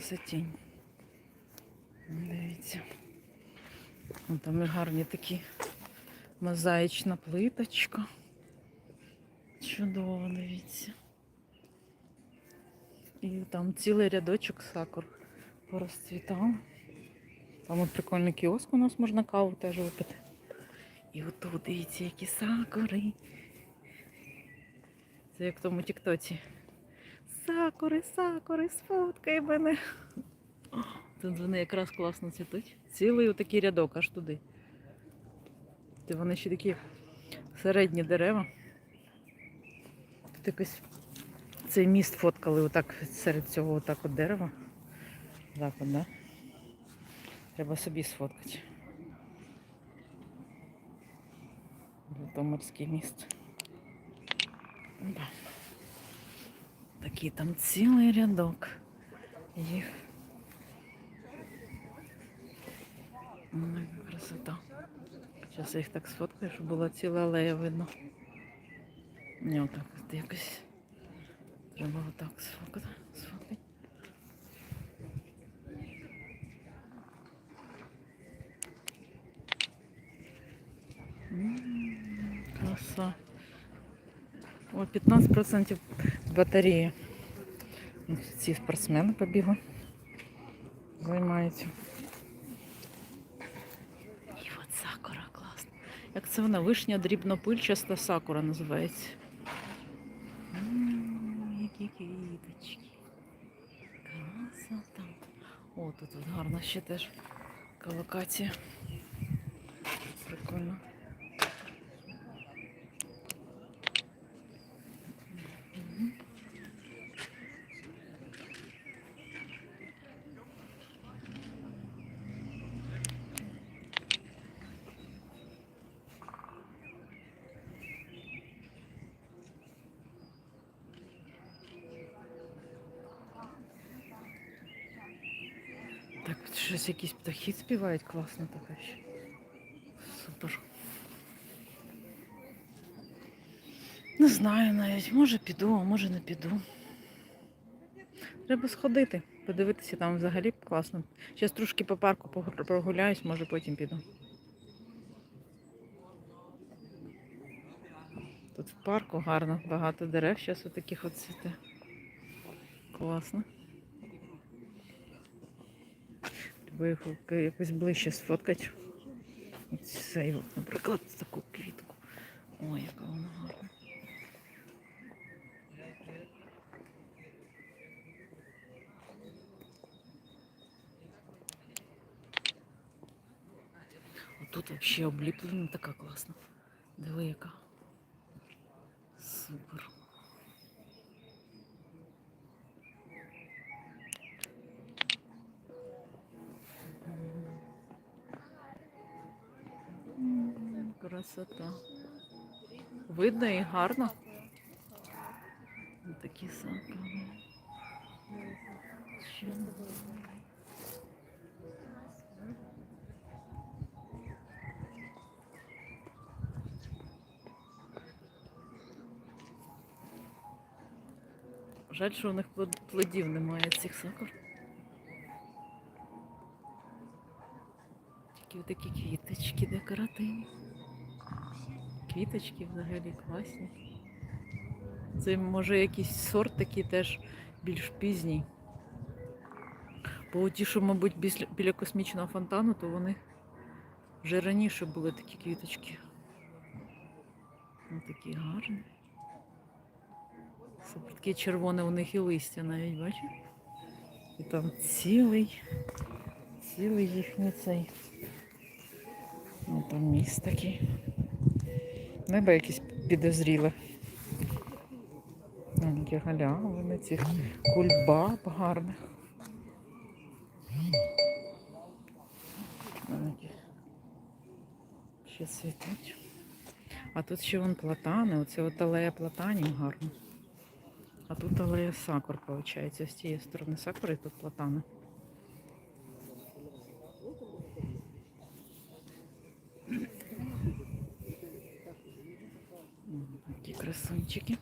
красотінь. Дивіться. Вон там гарні такі мозаїчна плиточка. Чудово, дивіться. І там цілий рядочок сакур порозцвітав. Там от прикольний кіоск у нас можна каву теж випити. І отут, дивіться, які сакури. Це як в тому тіктоці. Сакури, сакури, сфоткай мене. Тут вони якраз класно цвітуть. Цілий отакий рядок аж туди. Ти вони ще такі середні дерева. Тут якось цей міст фоткали отак серед цього отак от дерева. Так от, да? Треба собі сфоткати. Житомирський міст. Да. Такий там цілий рядок. Їх. Красота. Зараз я їх так сфоткаю, щоб була ціла алея видно. Ні, отак от якось. Треба отак сфоткати. сфоткати. Краса. О, 15% батареї. Ці спортсмени побігли. Займаються. І от сакура класно. Як це вона? Вишня дрібнопильчаста сакура називається. Які квіточки. Красота. О, тут от гарно ще теж колокація. Прикольно. Так, щось якісь птахи співають класно така ще. Супер. Не знаю навіть, може піду, а може не піду. Треба сходити, подивитися там взагалі класно. Зараз трошки по парку прогуляюсь, може потім піду. Тут в парку гарно, багато дерев зараз отаких от цвіте. Класно. Треба їх якось ближче сфоткати. Цей, наприклад, таку квітку. Ой, яка вона гарна. Тут взагалі обліплена така класна. Диви яка. Супер. Красота. Видно і гарно. Такі сакури. Ще. Жаль, що у них плодів немає цих сакур. Тільки такі квіточки декоративні. Квіточки взагалі класні. Це може якийсь сорт такий теж більш пізній. Бо ті, що, мабуть, біля, космічного фонтану, то вони вже раніше були такі квіточки. Ось такі гарні. Супер, таке червоне у них і листя навіть, бачиш? І там цілий, цілий їхній цей. Ну, там міст такий. Небо якесь підозріле. Ну, Які галявини, цих кульбаб гарних. Ще цвітуть. А тут ще вон платани, оце от алея платанів гарно. А тут алея сакур, виходить. З цієї сторони сакури, тут платани. М, Такі красунчики.